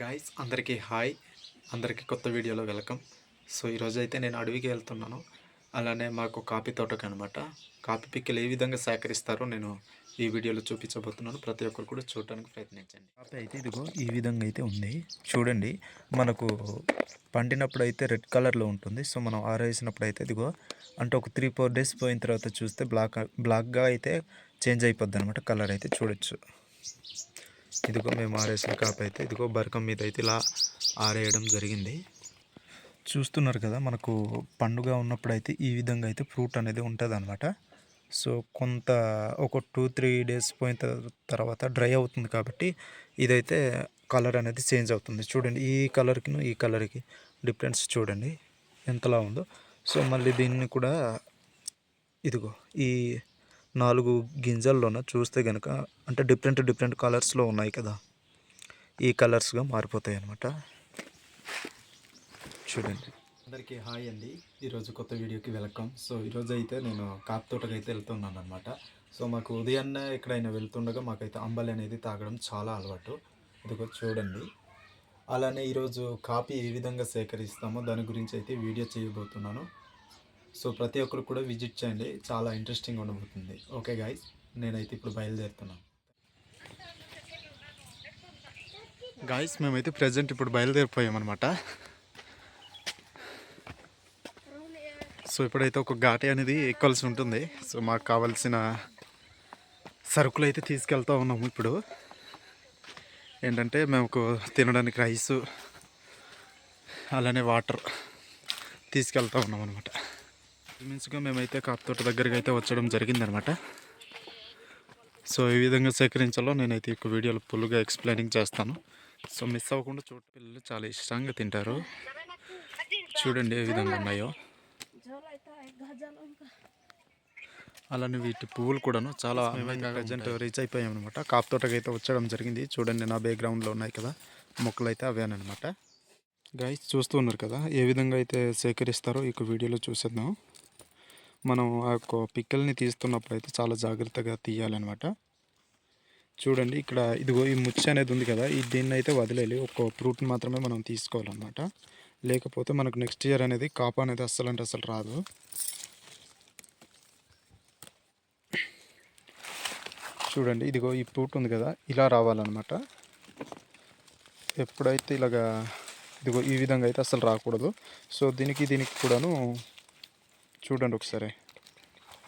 Guys అందరికీ hi. అందరికీ కొత్త వీడియోలో వెల్కమ్. సో ఈరోజు అయితే నేను అడవికి వెళ్తున్నాను. అలానే మాకు కాఫీ తోటకి అనమాట కాఫీ పిక్కలు ఏ విధంగా సేకరిస్తారో నేను ఈ వీడియోలో చూపించబోతున్నాను. ప్రతి ఒక్కరు కూడా చూడడానికి ప్రయత్నించండి. కాఫీ అయితే ఇదిగో ఈ విధంగా అయితే ఉంది. చూడండి మనకు పండినప్పుడు అయితే రెడ్ కలర్లో ఉంటుంది. సో మనం ఆరేసినప్పుడు అయితే ఇదిగో అంటే ఒక త్రీ ఫోర్ డేస్ పోయిన తర్వాత చూస్తే బ్లాక్ బ్లాక్గా అయితే చేంజ్ అయిపోద్ది అనమాట కలర్ అయితే చూడొచ్చు. ఇదిగో మేము ఆరేసిన కాపు అయితే ఇదిగో బరకం మీద అయితే ఇలా ఆరేయడం జరిగింది. చూస్తున్నారు కదా మనకు పండుగ ఉన్నప్పుడు అయితే ఈ విధంగా అయితే ఫ్రూట్ అనేది ఉంటుంది అనమాట సో కొంత ఒక టూ త్రీ డేస్ పోయిన తర్వాత డ్రై అవుతుంది కాబట్టి ఇదైతే కలర్ అనేది చేంజ్ అవుతుంది. చూడండి ఈ కలర్కి ఈ కలర్కి డిఫరెన్స్ చూడండి ఎంతలా ఉందో. సో మళ్ళీ దీన్ని కూడా ఇదిగో ఈ నాలుగు గింజల్లోన చూస్తే కనుక అంటే డిఫరెంట్ డిఫరెంట్ కలర్స్లో ఉన్నాయి కదా. ఈ కలర్స్గా మారిపోతాయి అన్నమాట చూడండి. అందరికీ హాయ్ అండి. ఈరోజు కొత్త వీడియోకి వెల్కమ్. సో ఈరోజు అయితే నేను కాపు తోటకి అయితే వెళ్తున్నాను అనమాట సో మాకు ఉదయాన్నే ఎక్కడైనా వెళ్తుండగా మాకైతే అంబలి అనేది తాగడం చాలా అలవాటు. ఇదిగో చూడండి. అలానే ఈరోజు కాపీ ఏ విధంగా సేకరిస్తామో దాని గురించి అయితే వీడియో చేయబోతున్నాను. సో ప్రతి ఒక్కరు కూడా విజిట్ చేయండి. చాలా ఇంట్రెస్టింగ్ ఉండబోతుంది. ఓకే గాయస్ నేనైతే ఇప్పుడు బయలుదేరుతున్నాను గాయస్ మేమైతే ప్రజెంట్ ఇప్పుడు బయలుదేరిపోయామన్నమాట. సో ఇప్పుడైతే ఒక ఘాటి అనేది ఎక్కాల్సి ఉంటుంది. సో మాకు కావాల్సిన సరుకులు అయితే తీసుకెళ్తా ఉన్నాము ఇప్పుడు. ఏంటంటే మేము తినడానికి రైసు అలానే వాటర్ తీసుకెళ్తా ఉన్నాం అనమాట మిన్స్గా మేమైతే కాపుతోట దగ్గరికి అయితే వచ్చడం జరిగిందనమాట. సో ఈ విధంగా సేకరించాలో నేనైతే ఈ వీడియోలో ఫుల్గా ఎక్స్ప్లెయినింగ్ చేస్తాను. సో మిస్ అవ్వకుండా చోటు పిల్లలు చాలా ఇష్టంగా తింటారు. చూడండి ఏ విధంగా ఉన్నాయో. అలానే వీటి పువ్వులు కూడాను చాలా ప్రజెంట్ రీచ్ అయిపోయాం అనమాట కాపు తోటకి అయితే వచ్చడం జరిగింది. చూడండి నా బ్యాక్గ్రౌండ్లో ఉన్నాయి కదా. మొక్కలు అయితే అవేనమాట గైస్ చూస్తూ ఉన్నారు కదా ఏ విధంగా అయితే సేకరిస్తారో ఈ వీడియోలో చూసేద్దాం. మనం ఆ యొక్క పిక్కల్ని తీస్తున్నప్పుడు అయితే చాలా జాగ్రత్తగా తీయాలన్నమాట. చూడండి ఇక్కడ ఇదిగో ఈ ముచ్చ అనేది ఉంది కదా ఈ దీన్ని అయితే వదిలేయాలి. ఒక ఫ్రూట్ని మాత్రమే మనం తీసుకోవాలన్నమాట. లేకపోతే మనకు నెక్స్ట్ ఇయర్ అనేది కాపు అనేది అస్సలు అంటే అసలు రాదు. చూడండి ఇదిగో ఈ ఫ్రూట్ ఉంది కదా ఇలా రావాలన్నమాట. ఎప్పుడైతే ఇలాగా ఇదిగో ఈ విధంగా అయితే అసలు రాకూడదు. సో దీనికి దీనికి కూడాను చూడండి ఒకసారి.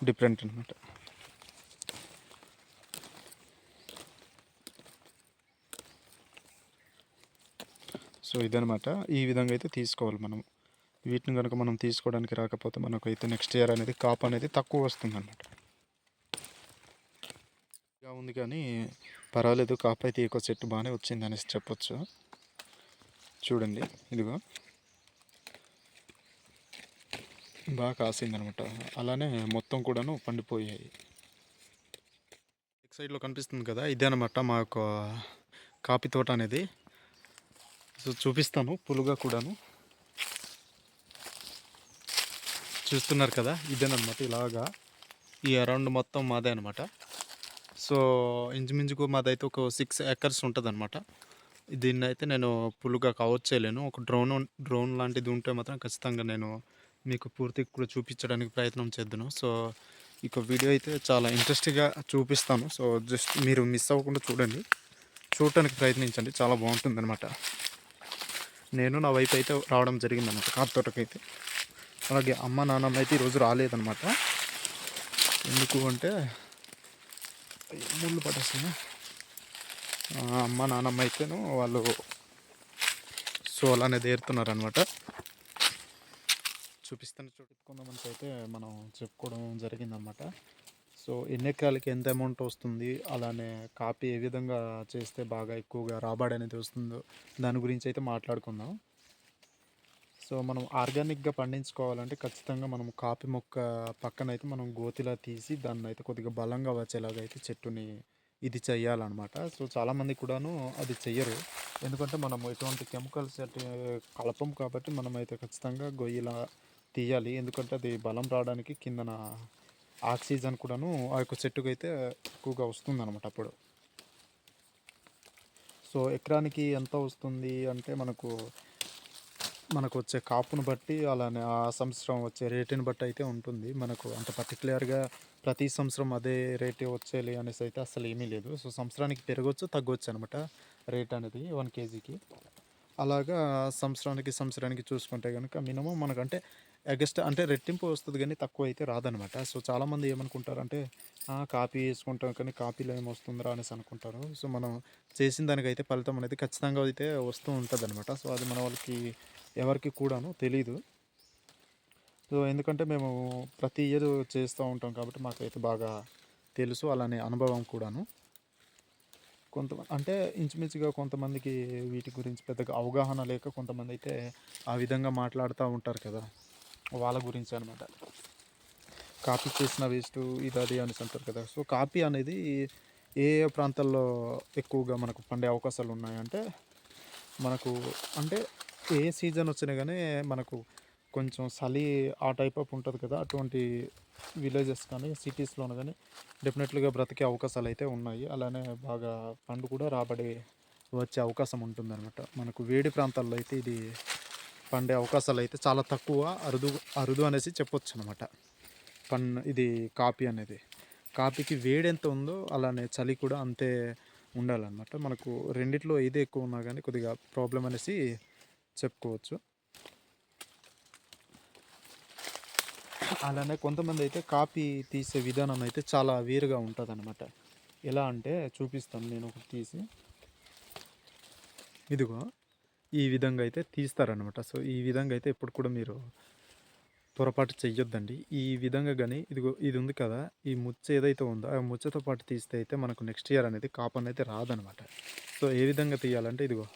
డిఫరెంట్ అనమాట సో ఇదనమాట ఈ విధంగా అయితే తీసుకోవాలి మనం. వీటిని కనుక మనం తీసుకోవడానికి రాకపోతే మనకు అయితే నెక్స్ట్ ఇయర్ అనేది కాప్ అనేది తక్కువ వస్తుంది అనమాట ఉంది కానీ పర్వాలేదు. కాప్ అయితే ఎక్కువ చెట్టు బాగానే వచ్చింది అనేసి చెప్పొచ్చు. చూడండి. ఇదిగో. బాగా కాసింది అనమాట అలానే మొత్తం కూడాను పండిపోయాయి. ఎక్ సైడ్లో కనిపిస్తుంది కదా ఇదే అనమాట మా యొక్క కాఫీ తోట అనేది. సో చూపిస్తాను పులుగా కూడాను. చూస్తున్నారు కదా ఇదేనమాట ఇలాగా. ఈ అరౌండ్ మొత్తం మాదే అనమాట. సో ఇంచుమించుకు మాదైతే ఒక సిక్స్ ఎకర్స్ ఉంటుంది అనమాట దీన్ని అయితే నేను పులుగా కవర్ చేయలేను. ఒక డ్రోన్ డ్రోన్ లాంటిది ఉంటే మాత్రం ఖచ్చితంగా నేను మీకు పూర్తిగా కూడా చూపించడానికి ప్రయత్నం చేద్దాను. సో ఇక వీడియో అయితే చాలా ఇంట్రెస్టింగ్గా చూపిస్తాను. సో జస్ట్ మీరు మిస్ అవ్వకుండా చూడండి. చూడటానికి ప్రయత్నించండి. చాలా బాగుంటుంది అనమాట నేను నా వైపు అయితే రావడం జరిగిందన్నమాట. కాపు తోటకైతే. అలాగే అమ్మ నాన్నమ్మ అయితే ఈరోజు రాలేదన్నమాట. ఎందుకు అంటే ముళ్ళు పట్టేస్తుంది అమ్మ నాన్నమ్మ అయితేను వాళ్ళు సో అనేది దేరుతున్నారు అనమాట చూపిస్తాను చూపించుకుందామని అయితే మనం చెప్పుకోవడం జరిగిందనమాట సో ఎన్ని ఎకరాలకి ఎంత అమౌంట్ వస్తుంది? అలానే కాపీ ఏ విధంగా చేస్తే బాగా ఎక్కువగా రాబడి అనేది వస్తుందో దాని గురించి అయితే మాట్లాడుకుందాం. సో మనం ఆర్గానిక్గా పండించుకోవాలంటే ఖచ్చితంగా మనం కాపీ మొక్క పక్కన అయితే మనం గోతిలా తీసి దాన్ని అయితే కొద్దిగా బలంగా వచ్చేలాగా అయితే చెట్టుని ఇది చేయాలన్నమాట. సో చాలామంది కూడాను అది చెయ్యరు. ఎందుకంటే మనం ఎటువంటి కెమికల్స్ కలపం కాబట్టి మనం అయితే ఖచ్చితంగా గొయ్యిలా తీయాలి. ఎందుకంటే అది బలం రావడానికి కిందన ఆక్సిజన్ కూడాను ఆ యొక్క చెట్టుకు అయితే ఎక్కువగా వస్తుంది అనమాట అప్పుడు. సో ఎకరానికి ఎంత వస్తుంది అంటే మనకు మనకు వచ్చే కాపును బట్టి అలానే ఆ సంవత్సరం వచ్చే రేటుని బట్టి అయితే ఉంటుంది. మనకు అంత పర్టికులర్గా ప్రతి సంవత్సరం అదే రేటే వచ్చేయాలి అనేసి అయితే అసలు ఏమీ లేదు. సో సంవత్సరానికి పెరగవచ్చు తగ్గవచ్చు అనమాట రేట్ అనేది వన్ కేజీకి. అలాగా సంవత్సరానికి సంవత్సరానికి చూసుకుంటే కనుక మినిమం మనకంటే అగస్ట్ అంటే రెట్టింపు వస్తుంది కానీ తక్కువ అయితే రాదనమాట సో చాలామంది ఏమనుకుంటారంటే కాపీ వేసుకుంటాం కానీ కాపీలో ఏం వస్తుందిరా అనేసి అనుకుంటారు. సో మనం చేసిన దానికైతే ఫలితం అనేది ఖచ్చితంగా అయితే వస్తూ ఉంటుంది అనమాట సో అది మన వాళ్ళకి ఎవరికి కూడాను తెలీదు. సో ఎందుకంటే మేము ప్రతి ఇయర్ చేస్తూ ఉంటాం కాబట్టి మాకైతే బాగా తెలుసు అలానే అనుభవం కూడాను. కొంతమంది అంటే ఇంచుమించుగా కొంతమందికి వీటి గురించి పెద్దగా అవగాహన లేక కొంతమంది అయితే ఆ విధంగా మాట్లాడుతూ ఉంటారు కదా. వాళ్ళ గురించి అనమాట కాపీ చేసిన వేస్ట్ ఇది అది అనేసి అంటారు కదా. సో కాపీ అనేది ఏ ఏ ప్రాంతాల్లో ఎక్కువగా మనకు పండే అవకాశాలు ఉన్నాయంటే మనకు అంటే ఏ సీజన్ వచ్చినా కానీ మనకు కొంచెం చలి ఆ టైప్ ఆఫ్ ఉంటుంది కదా. అటువంటి విలేజెస్ కానీ సిటీస్లోనూ కానీ డెఫినెట్లీగా బ్రతికే అవకాశాలు అయితే ఉన్నాయి. అలానే బాగా పండు కూడా రాబడి వచ్చే అవకాశం ఉంటుందన్నమాట. మనకు వేడి ప్రాంతాల్లో అయితే ఇది పండే అవకాశాలు అయితే చాలా తక్కువ. అరుదు అరుదు అనేసి చెప్పొచ్చు అనమాట పన్ ఇది కాపీ అనేది. కాపీకి వేడి ఎంత ఉందో అలానే చలి కూడా అంతే ఉండాలన్నమాట. మనకు రెండిట్లో ఏది ఎక్కువ ఉన్నా కానీ కొద్దిగా ప్రాబ్లం అనేసి చెప్పుకోవచ్చు. అలానే కొంతమంది అయితే కాపీ తీసే విధానం అయితే చాలా వేరుగా ఉంటుంది అనమాట ఎలా అంటే చూపిస్తాను నేను ఒకటి తీసి. ఇదిగో. ఈ విధంగా అయితే తీస్తారనమాట సో ఈ విధంగా అయితే ఎప్పుడు కూడా మీరు పొరపాటు చెయ్యొద్దండి. ఈ విధంగా కానీ ఇదిగో ఇది ఉంది కదా ఈ ముచ్చ ఏదైతే ఉందో ఆ ముచ్చతో పాటు తీస్తే అయితే మనకు నెక్స్ట్ ఇయర్ అనేది కాపన్ అయితే రాదనమాట సో ఏ విధంగా తీయాలంటే ఇదిగో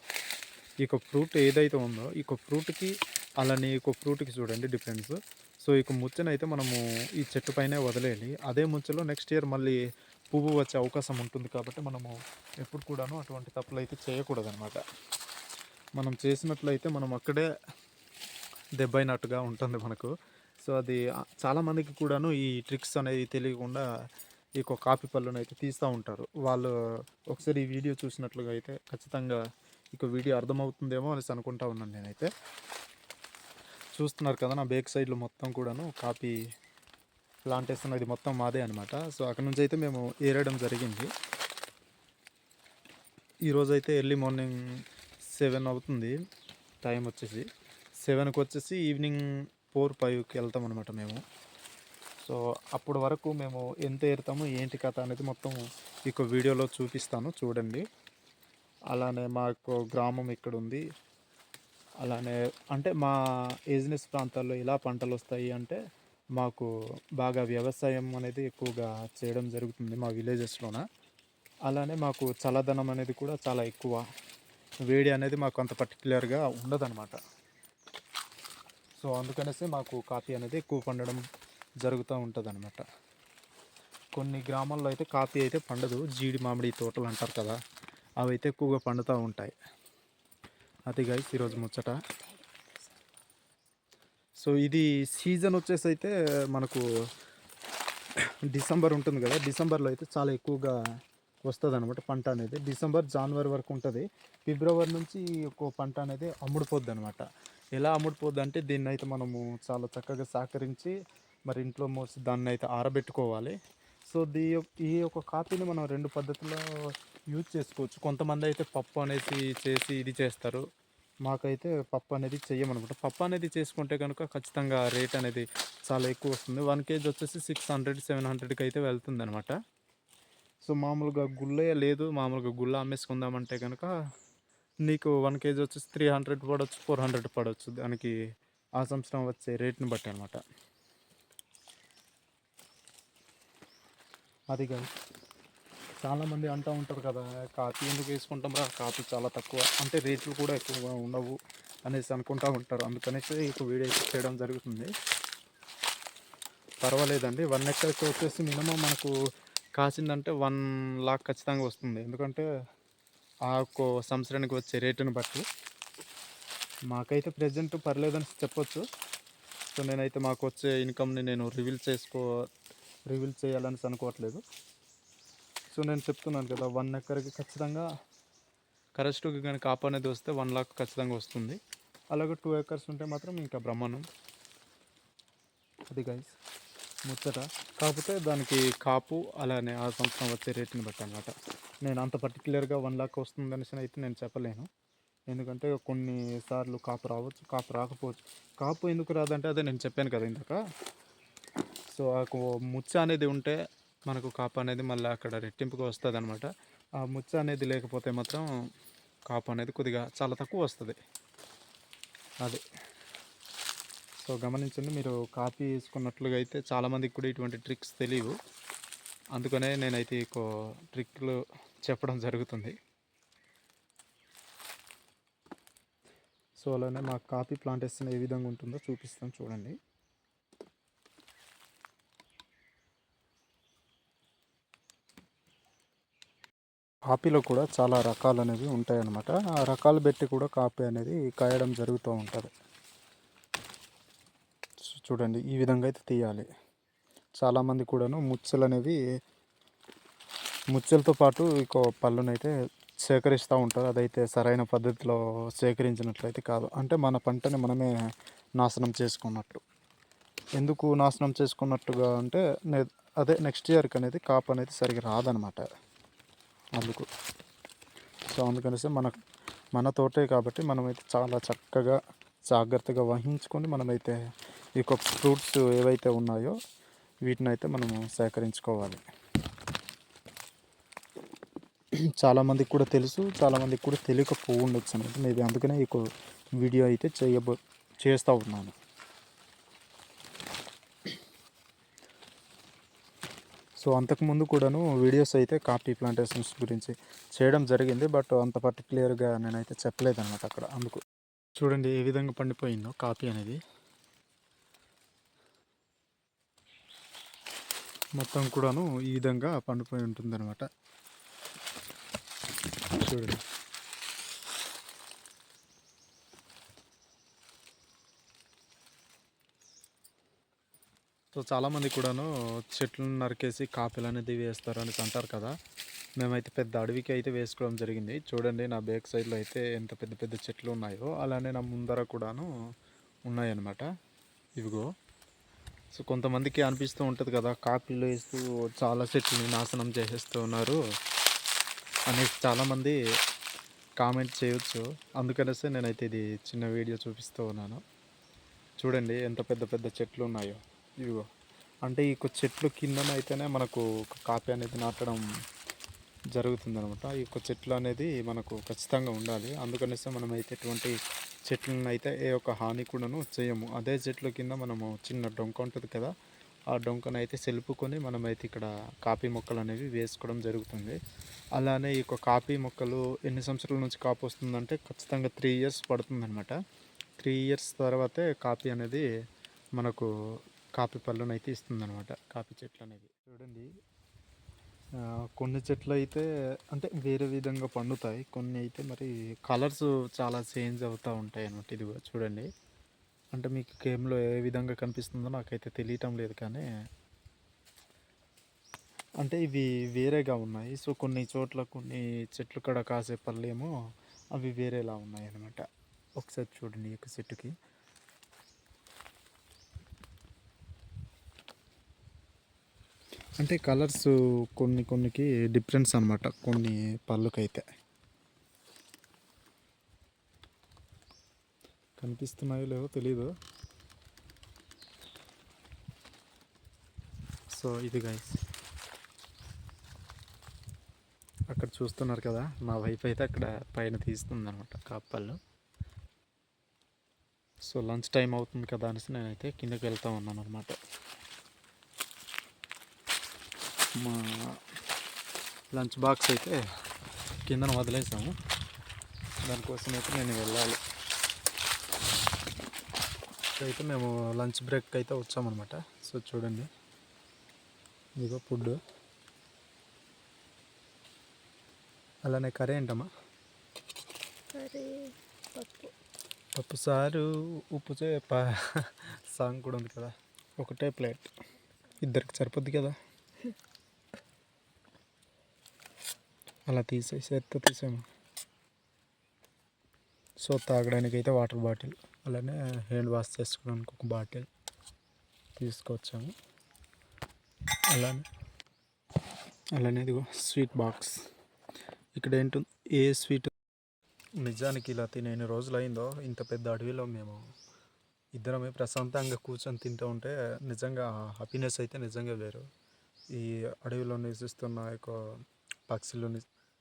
ఈ ఫ్రూట్ ఏదైతే ఉందో ఈ ఫ్రూట్కి అలానే ఈ ఫ్రూట్కి చూడండి డిఫరెన్స్. సో ఈ ముచ్చనైతే మనము ఈ చెట్టు పైనే వదిలేయాలి. అదే ముచ్చలో నెక్స్ట్ ఇయర్ మళ్ళీ పువ్వు వచ్చే అవకాశం ఉంటుంది కాబట్టి మనము ఎప్పుడు కూడాను అటువంటి తప్పులు అయితే చేయకూడదు అనమాట మనం చేసినట్లయితే మనం అక్కడే దెబ్బైనట్టుగా ఉంటుంది మనకు. సో అది చాలామందికి కూడాను ఈ ట్రిక్స్ అనేది తెలియకుండా ఈ యొక్క కాపీ పళ్ళను అయితే తీస్తూ ఉంటారు. వాళ్ళు ఒకసారి ఈ వీడియో చూసినట్లుగా అయితే ఖచ్చితంగా ఇక వీడియో అర్థమవుతుందేమో అనేసి అనుకుంటా ఉన్నాను నేనైతే. చూస్తున్నారు కదా నా బేక్ సైడ్లో మొత్తం కూడాను కాపీ ప్లాంటేషన్ అది మొత్తం మాదే అనమాట సో అక్కడ నుంచి అయితే మేము ఏరడం జరిగింది. ఈరోజైతే ఎర్లీ మార్నింగ్ సెవెన్ అవుతుంది. టైం వచ్చేసి సెవెన్కి వచ్చేసి ఈవినింగ్ ఫోర్ ఫైవ్కి వెళ్తాం అనమాట మేము. సో అప్పటి వరకు మేము ఎంత ఏరుతాము ఏంటి కథ అనేది మొత్తం ఇక వీడియోలో చూపిస్తాను. చూడండి. అలానే మాకు గ్రామం ఇక్కడ ఉంది. అలానే అంటే మా బిజినెస్ ప్రాంతాల్లో ఎలా పంటలు వస్తాయి అంటే మాకు బాగా వ్యవసాయం అనేది ఎక్కువగా చేయడం జరుగుతుంది మా విలేజెస్లోన. అలానే మాకు చల్లదనం అనేది కూడా చాలా ఎక్కువ వేడి అనేది మాకు అంత పర్టికులర్గా ఉండదన్నమాట. సో అందుకనేసి మాకు కాఫీ అనేది ఎక్కువ పండడం జరుగుతూ ఉంటుంది అనమాట కొన్ని గ్రామాల్లో అయితే కాఫీ అయితే పండదు. జీడి మామిడి తోటలు అంటారు కదా అవి అయితే ఎక్కువగా పండుతూ ఉంటాయి. అది గైస్ ఈరోజు ముచ్చట. సో ఇది సీజన్ వచ్చేసి అయితే మనకు డిసెంబర్ ఉంటుంది కదా డిసెంబర్లో అయితే చాలా ఎక్కువగా వస్తుంది అనమాట పంట అనేది. డిసెంబర్ జనవరి వరకు ఉంటుంది. ఫిబ్రవరి నుంచి ఒక పంట అనేది అమ్ముడుపోద్ది అనమాట ఎలా అమ్ముడుపోద్ది అంటే దీన్ని అయితే మనము చాలా చక్కగా సహకరించి మరి ఇంట్లో మోసి దాన్ని అయితే ఆరబెట్టుకోవాలి. సో దీ ఈ యొక్క కాఫీని మనం రెండు పద్ధతుల్లో యూజ్ చేసుకోవచ్చు. కొంతమంది అయితే పప్పు అనేసి చేసి ఇది చేస్తారు. మాకైతే పప్పు అనేది చెయ్యమనమాట పప్పు అనేది చేసుకుంటే కనుక ఖచ్చితంగా రేట్ అనేది చాలా ఎక్కువ వస్తుంది. వన్ కేజీ వచ్చేసి సిక్స్ హండ్రెడ్ సెవెన్ హండ్రెడ్కి అయితే వెళ్తుంది అనమాట సో మామూలుగా గుళ్ళే లేదు. మామూలుగా గుళ్ళ అమ్మేసుకుందామంటే కనుక నీకు వన్ కేజీ వచ్చేసి త్రీ హండ్రెడ్ పడవచ్చు ఫోర్ హండ్రెడ్ పడవచ్చు దానికి ఆ సంవత్సరం వచ్చే రేట్ని బట్టి అనమాట అది కాదు. చాలామంది అంటూ ఉంటారు కదా కాఫీ ఎందుకు వేసుకుంటాం రా? కాఫీ చాలా తక్కువ. అంటే రేట్లు కూడా ఎక్కువగా ఉండవు అనేసి అనుకుంటూ ఉంటారు. అందుకనేసి ఇక వీడియో చేయడం జరుగుతుంది. పర్వాలేదండి. వన్ ఎకర్కి వచ్చేసి మినిమం మనకు కాసిందంటే వన్ లాక్ ఖచ్చితంగా వస్తుంది. ఎందుకంటే ఆ ఒక్క సంవత్సరానికి వచ్చే రేటుని బట్టి మాకైతే ప్రజెంట్ పర్లేదని చెప్పొచ్చు. సో నేనైతే మాకు వచ్చే ఇన్కమ్ని నేను రివీల్ చేసుకో రివీల్ చేయాలని అనుకోవట్లేదు. సో నేను చెప్తున్నాను కదా వన్ ఎక్కర్కి ఖచ్చితంగా కరెస్ట్గా కానీ కాపు అనేది వస్తే వన్ లాక్ ఖచ్చితంగా వస్తుంది. అలాగే టూ ఏకర్స్ ఉంటే మాత్రం ఇంకా బ్రహ్మాండం. అది గైస్ ముచ్చట. కాకపోతే దానికి కాపు అలానే ఆ సంవత్సరం వచ్చే రేటుని బట్టి అనమాట నేను అంత పర్టికులర్గా వన్ లాక్ వస్తుంది అనేసి అయితే నేను చెప్పలేను. ఎందుకంటే కొన్నిసార్లు కాపు రావచ్చు కాపు రాకపోవచ్చు. కాపు ఎందుకు రాదంటే అదే నేను చెప్పాను కదా ఇందాక. సో ఆ ముచ్చ అనేది ఉంటే మనకు కాపు అనేది మళ్ళీ అక్కడ రెట్టింపుగా వస్తుంది అనమాట ఆ ముచ్చ అనేది లేకపోతే మాత్రం కాపు అనేది కొద్దిగా చాలా తక్కువ వస్తుంది. అది. సో గమనించండి మీరు కాపీ వేసుకున్నట్లుగా అయితే చాలామందికి కూడా ఇటువంటి ట్రిక్స్ తెలియవు. అందుకనే నేనైతే ఇంకో ట్రిక్లు చెప్పడం జరుగుతుంది. సో అలానే మా కాఫీ ప్లాంటేషన్ ఏ విధంగా ఉంటుందో చూపిస్తాం చూడండి. కాఫీలో కూడా చాలా రకాలు అనేవి ఉంటాయన్నమాట. ఆ రకాలు పెట్టి కూడా కాఫీ అనేది కాయడం జరుగుతూ ఉంటుంది. చూడండి ఈ విధంగా అయితే తీయాలి. చాలామంది కూడాను ముచ్చలు అనేవి ముచ్చలతో పాటు ఇంకో పళ్ళునైతే సేకరిస్తూ ఉంటారు. అదైతే సరైన పద్ధతిలో సేకరించినట్లయితే కాదు. అంటే మన పంటని మనమే నాశనం చేసుకున్నట్టు. ఎందుకు నాశనం చేసుకున్నట్టుగా అంటే అదే నెక్స్ట్ ఇయర్కి అనేది కాపు అనేది సరిగ్గా రాదనమాట. అందుకు. సో అందుకనేసి మన మన తోటే కాబట్టి మనమైతే చాలా చక్కగా జాగ్రత్తగా వహించుకొని మనమైతే ఈ యొక్క ఫ్రూట్స్ ఏవైతే ఉన్నాయో వీటిని అయితే మనము సేకరించుకోవాలి. చాలామందికి కూడా తెలుసు చాలామందికి కూడా తెలియకపో ఉండొచ్చు అనేది. మేబీ అందుకనే ఈ వీడియో అయితే చేయబో చేస్తూ ఉన్నాను. సో అంతకుముందు కూడాను వీడియోస్ అయితే కాఫీ ప్లాంటేషన్స్ గురించి చేయడం జరిగింది. బట్ అంత పర్టికులర్గా నేనైతే చెప్పలేదు అనమాట అక్కడ. అందుకు చూడండి ఏ విధంగా పండిపోయిందో కాఫీ అనేది. మొత్తం కూడాను ఈ విధంగా పండిపోయి ఉంటుందన్నమాట. చూడండి. సో చాలామంది కూడాను చెట్లను నరికేసి కాపీలు అనేది వేస్తారు అనేసి అంటారు కదా. మేమైతే పెద్ద అడవికి అయితే వేసుకోవడం జరిగింది. చూడండి నా బ్యాక్ సైడ్లో అయితే ఎంత పెద్ద పెద్ద చెట్లు ఉన్నాయో అలానే నా ముందర కూడాను ఉన్నాయన్నమాట. ఇవిగో. సో కొంతమందికి అనిపిస్తూ ఉంటుంది కదా కాపీలు వేస్తూ చాలా చెట్లని నాశనం చేసేస్తూ ఉన్నారు అనేసి చాలామంది కామెంట్ చేయొచ్చు. అందుకనేసి నేనైతే ఇది చిన్న వీడియో చూపిస్తూ ఉన్నాను. చూడండి ఎంత పెద్ద పెద్ద చెట్లు ఉన్నాయో. ఇవిగో. అంటే ఈ చెట్లు కిందన అయితేనే మనకు ఒక కాపీ అనేది నాటడం జరుగుతుంది అనమాట ఈ యొక్క చెట్లు అనేది మనకు ఖచ్చితంగా ఉండాలి. అందుకనేసి మనం అయితే ఎటువంటి చెట్లను అయితే ఏ ఒక్క హాని కూడాను చేయము. అదే చెట్ల కింద మనము చిన్న డొంక ఉంటుంది కదా ఆ డొంకను అయితే సెలుపుకొని మనమైతే ఇక్కడ కాఫీ మొక్కలు అనేవి వేసుకోవడం జరుగుతుంది. అలానే ఈ యొక్క కాఫీ మొక్కలు ఎన్ని సంవత్సరాల నుంచి కాపు వస్తుందంటే ఖచ్చితంగా త్రీ ఇయర్స్ పడుతుందన్నమాట. త్రీ ఇయర్స్ తర్వాతే కాఫీ అనేది మనకు కాఫీ పళ్ళను అయితే ఇస్తుందన్నమాట. కాఫీ చెట్లు అనేవి చూడండి కొన్ని చెట్లు అయితే అంటే వేరే విధంగా పండుతాయి. కొన్ని అయితే మరి కలర్స్ చాలా చేంజ్ అవుతూ ఉంటాయి అన్నమాట. ఇది చూడండి. అంటే మీకు గేమ్లో ఏ విధంగా కనిపిస్తుందో నాకైతే తెలియటం లేదు కానీ అంటే ఇవి వేరేగా ఉన్నాయి. సో కొన్ని చోట్ల కొన్ని చెట్లు కాడ కాసే పళ్ళేమో అవి వేరేలా ఉన్నాయి అన్నమాట. ఒకసారి చూడండి ఈ యొక్క చెట్టుకి. అంటే కలర్స్ కొన్ని కొన్నికి డిఫరెన్స్ అనమాట కొన్ని పళ్ళకైతే. కనిపిస్తున్నాయో లేవో తెలీదు. సో ఇది గైస్ అక్కడ చూస్తున్నారు కదా మా వైఫ్ అయితే అక్కడ పైన తీస్తుంది అనమాట కాపళ్ళు సో లంచ్ టైం అవుతుంది కదా అనేసి నేనైతే కిందకి వెళ్తా ఉన్నాను అనమాట మా లంచ్ బాక్స్ అయితే కిందన వదిలేసాము. దానికోసం అయితే నేను వెళ్ళాలి. సో అయితే మేము లంచ్ బ్రేక్ అయితే వచ్చామన్నమాట. సో చూడండి. ఇదిగో ఫుడ్ అలానే కర్రీ ఏంటమ్మా? పప్పు. పప్పు సారు ఉప్పు చేప సాంగ్ కూడా ఉంది కదా. ఒకటే ప్లేట్. ఇద్దరికి సరిపోద్ది కదా? అలా తీసేసి ఎత్త తీసాము. సో తాగడానికి అయితే వాటర్ బాటిల్ అలానే హ్యాండ్ వాష్ చేసుకోవడానికి ఒక బాటిల్ తీసుకొచ్చాము. అలానే అలానే ఇదిగో స్వీట్ బాక్స్. ఇక్కడ ఏంటో ఏ స్వీట్? నిజానికి ఇలా తినే రోజులు అయిందో ఇంత పెద్ద అడవిలో మేము ఇద్దరమే ప్రశాంతంగా కూర్చొని తింటూ ఉంటే నిజంగా హ్యాపీనెస్ అయితే నిజంగా వేరు. ఈ అడవిలో నివసిస్తున్న యొక్క పక్షులు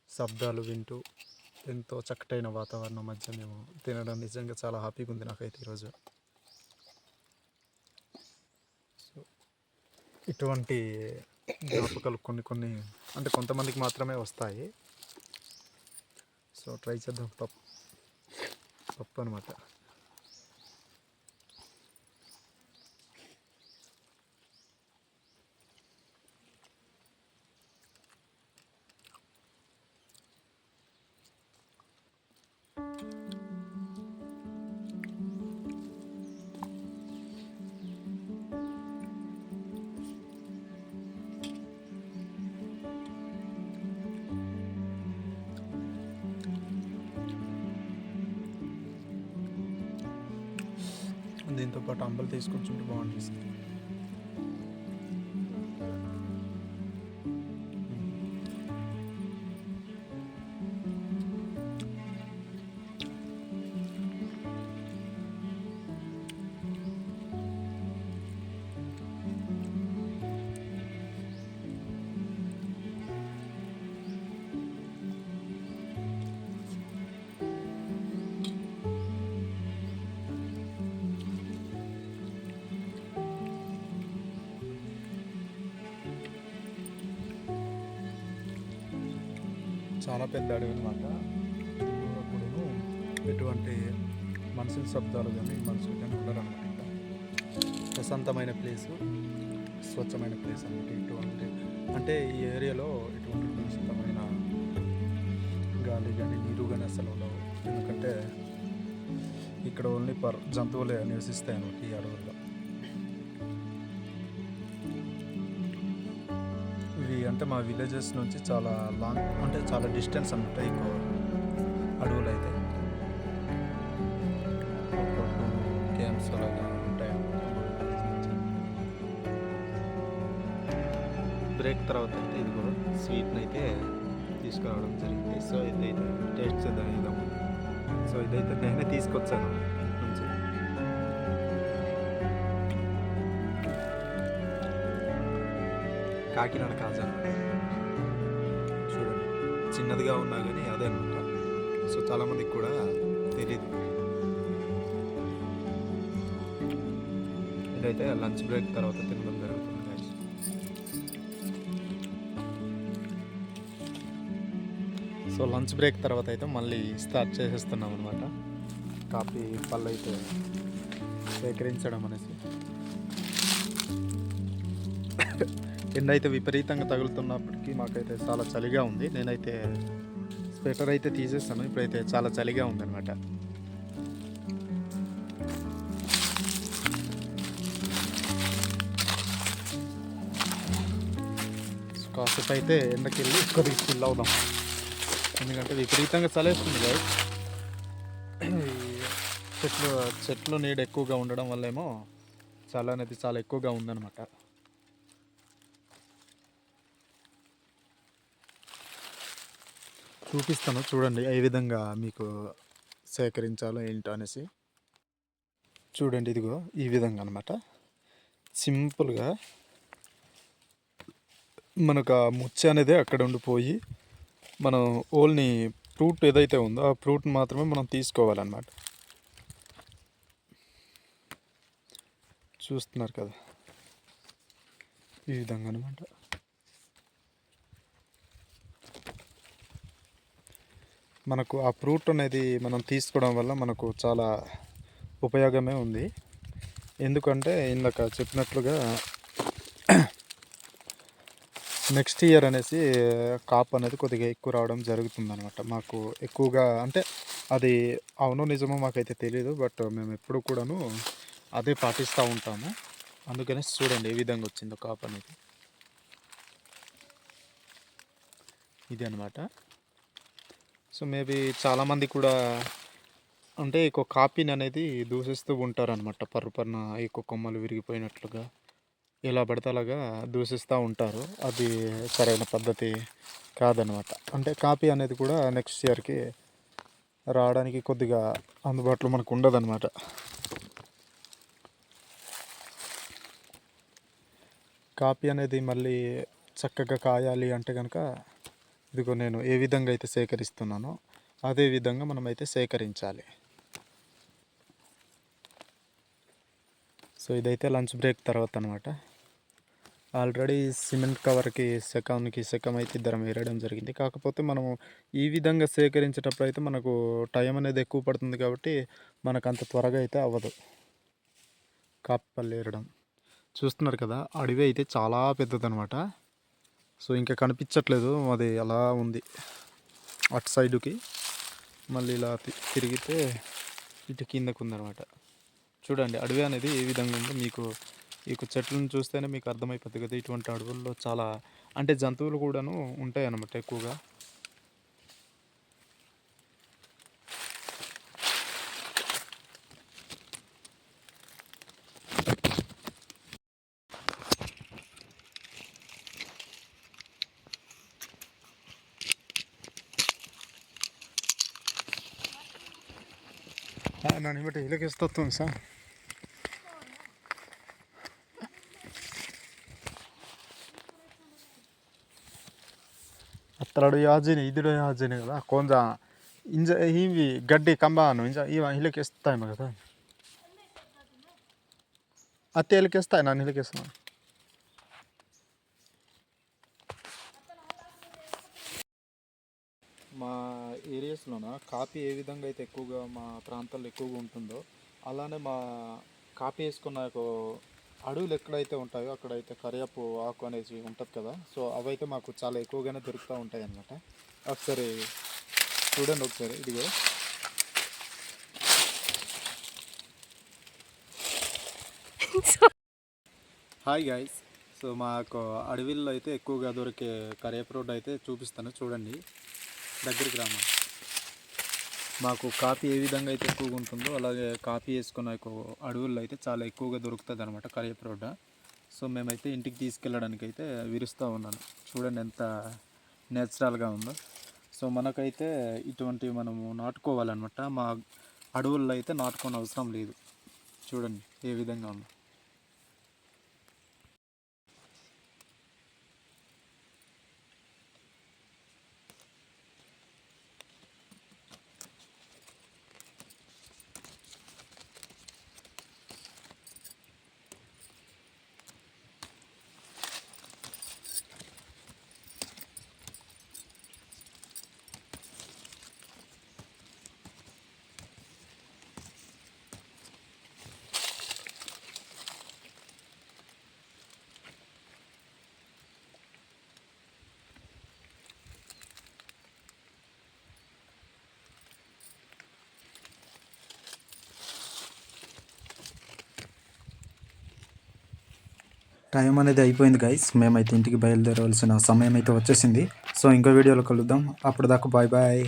శబ్దాలు వింటూ ఎంతో చక్కటైన వాతావరణం మధ్య మేము తినడం నిజంగా చాలా హ్యాపీగా ఉంది నాకైతే ఈరోజు. సో ఇటువంటి జ్ఞాపకాలు కొన్ని కొన్ని అంటే కొంతమందికి మాత్రమే వస్తాయి. సో ట్రై చేద్దాం పప్పు పప్పు అనమాట దీంతో పాటు అంబలు తీసుకొచ్చుంటే బాగుంటుంది చాలా పెద్ద అడవి అనమాట అప్పుడు ఎటువంటి మనుషుల శబ్దాలు కానీ మనుషులు కానీ ఉండరనమాట ఇక్కడ. ప్రశాంతమైన ప్లేస్ స్వచ్ఛమైన ప్లేస్ అనమాట ఇటువంటి అంటే ఈ ఏరియాలో ఎటువంటి ప్రశాంతమైన గాలి కానీ నీరు కానీ అసలు ఉండవు. ఎందుకంటే ఇక్కడ ఓన్లీ పర్ జంతువులే నివసిస్తాయి అనమాట ఈ అడవుల్లో. అంటే మా విలేజెస్ నుంచి చాలా లాంగ్ అంటే చాలా డిస్టెన్స్ అన్నట్టు ఎక్కువ అడవులు అయితే గేమ్స్ అలాగా ఉంటాయి. బ్రేక్ తర్వాత అయితే ఇది కూడా స్వీట్ని అయితే తీసుకురావడం జరిగింది. సో ఇదైతే టేస్ట్ చేద్దాం ఇద్దాము సో ఇదైతే నేనే తీసుకొచ్చాను. కాకినాడ కాజా చూడండి. చిన్నదిగా ఉన్నా కానీ అదే అనమాట. సో చాలామందికి కూడా తెలియదు ఇదైతే లంచ్ బ్రేక్ తర్వాత తినడం జరుగుతుంది సో లంచ్ బ్రేక్ తర్వాత అయితే మళ్ళీ స్టార్ట్ చేసేస్తున్నాం అనమాట. కాఫీ పళ్ళు అయితే సేకరించడం అనేసి. ఎండ అయితే విపరీతంగా తగులుతున్నప్పటికీ మాకైతే చాలా చలిగా ఉంది. నేనైతే స్వెటర్ అయితే తీసేస్తాను ఇప్పుడైతే చాలా చలిగా ఉందన్నమాట. సో కాసేపు అయితే ఎండకి వెళ్ళి కొద్దిగా చిల్ అవుదాం. ఎందుకంటే విపరీతంగా చలేస్తుంది కదా. చెట్లు చెట్లు నీడ ఎక్కువగా ఉండడం వల్ల ఏమో చలి అనేది చాలా ఎక్కువగా ఉందన్నమాట. చూపిస్తాను. చూడండి ఏ విధంగా మీకు సేకరించాలో ఏంటో అనేసి. చూడండి ఇదిగో ఈ విధంగా అనమాట సింపుల్గా మనకు ఆ ముచ్చ అనేది అక్కడ ఉండిపోయి మనం ఓన్లీ ఫ్రూట్ ఏదైతే ఉందో ఆ ఫ్రూట్ మాత్రమే మనం తీసుకోవాలన్నమాట. చూస్తున్నారు కదా? ఈ విధంగా అనమాట మనకు ఆ ఫ్రూట్ అనేది మనం తీసుకోవడం వల్ల మనకు చాలా ఉపయోగమే ఉంది. ఎందుకంటే ఇందాక చెప్పినట్లుగా నెక్స్ట్ ఇయర్ అనేసి కాప్ అనేది కొద్దిగా ఎక్కువ రావడం జరుగుతుందనమాట మాకు ఎక్కువగా అంటే అది అవునో నిజమో మాకైతే తెలియదు బట్ మేము ఎప్పుడు కూడాను అదే పాటిస్తూ ఉంటాము. అందుకని చూడండి ఏ విధంగా వచ్చిందో కాప్ అనేది. ఇది అనమాట సో మేబీ చాలామంది కూడా అంటే ఎక్కువ కాపీని అనేది దూషిస్తూ ఉంటారనమాట పర్రు ఎక్కువ కొమ్మలు విరిగిపోయినట్లుగా ఇలా పడితే అలాగా దూషిస్తూ ఉంటారు. అది సరైన పద్ధతి కాదనమాట అంటే కాపీ అనేది కూడా నెక్స్ట్ ఇయర్కి రావడానికి కొద్దిగా అందుబాటులో మనకు ఉండదన్నమాట. కాపీ అనేది మళ్ళీ చక్కగా కాయాలి అంటే కనుక ఇదిగో నేను ఏ విధంగా అయితే సేకరిస్తున్నానో అదే విధంగా మనమైతే సేకరించాలి. సో ఇదైతే లంచ్ బ్రేక్ తర్వాత అనమాట ఆల్రెడీ సిమెంట్ కవర్కి సెకంకి సెకం అయితే ఇద్దరం వేయడం జరిగింది. కాకపోతే మనము ఈ విధంగా సేకరించేటప్పుడు అయితే మనకు టైం అనేది ఎక్కువ పడుతుంది కాబట్టి మనకు అంత త్వరగా అయితే అవ్వదు. కాపల్లి ఏరడం. చూస్తున్నారు కదా అడవి అయితే చాలా పెద్దదనమాట సో ఇంకా కనిపించట్లేదు. అది అలా ఉంది. అటు సైడుకి మళ్ళీ ఇలా తి- తిరిగితే ఇటు కిందకు ఉందనమాట చూడండి అడవి అనేది ఏ విధంగా ఉందో మీకు ఈ చెట్లను చూస్తేనే మీకు అర్థమైపోతుంది కదా. ఇటువంటి అడవుల్లో చాలా అంటే జంతువులు కూడాను ఉంటాయి అన్నమాట ఎక్కువగా. Ah, non, invece io che sto tu, sa. ಅತ್ತಲಾಡು ಯಾಜೇನೆ ಇದಿಡೋ ಯಾಜೇನೆಗಳ ಕೊಂಜ ಇಂಜ ಹೀವಿ ಗಡ್ಡಿ ಕಂಬಾನು ಇಂಜ ಇವ ಹಿಲಕ್ಕೆ ಎಸ್ತಾಯ್ ಮಗದ ಅತ್ತೆ ಹಿಲಕ್ಕೆ ಎಸ್ತಾಯ್ ನಾನು ಹಿಲಕ್ಕೆ ಎಸ್ತಾನೆ కాపీ ఏ విధంగా అయితే ఎక్కువగా మా ప్రాంతాల్లో ఎక్కువగా ఉంటుందో అలానే మా కాపీ వేసుకున్న ఒక అడవులు ఎక్కడైతే ఉంటాయో అక్కడైతే కరియాపు ఆకు అనేసి ఉంటుంది కదా సో అవైతే మాకు చాలా ఎక్కువగానే దొరుకుతూ ఉంటాయి అన్నమాట ఒకసారి చూడండి ఒకసారి ఇదిగో. హాయ్ గాయస్ సో మాకు అడవిల్లో అయితే ఎక్కువగా దొరికే కరివేపు రోడ్ అయితే చూపిస్తాను చూడండి. దగ్గరికి రామా. మాకు కాఫీ ఏ విధంగా అయితే ఎక్కువగా ఉంటుందో అలాగే కాఫీ వేసుకున్న అడవుల్లో అయితే చాలా ఎక్కువగా దొరుకుతుంది అనమాట కరివేపు రోడ్డ సో మేమైతే ఇంటికి తీసుకెళ్ళడానికి అయితే విరుస్తూ ఉన్నాను. చూడండి ఎంత నేచురల్గా ఉందో. సో మనకైతే ఇటువంటివి మనము నాటుకోవాలన్నమాట. మా అడవుల్లో అయితే నాటుకోని అవసరం లేదు. చూడండి ఏ విధంగా ఉందో. టైం అనేది అయిపోయింది గైస్ మేమైతే ఇంటికి బయలుదేరవలసిన సమయం అయితే వచ్చేసింది. సో ఇంకో వీడియోలో కలుద్దాం. అప్పుడు దాకా బాయ్ బాయ్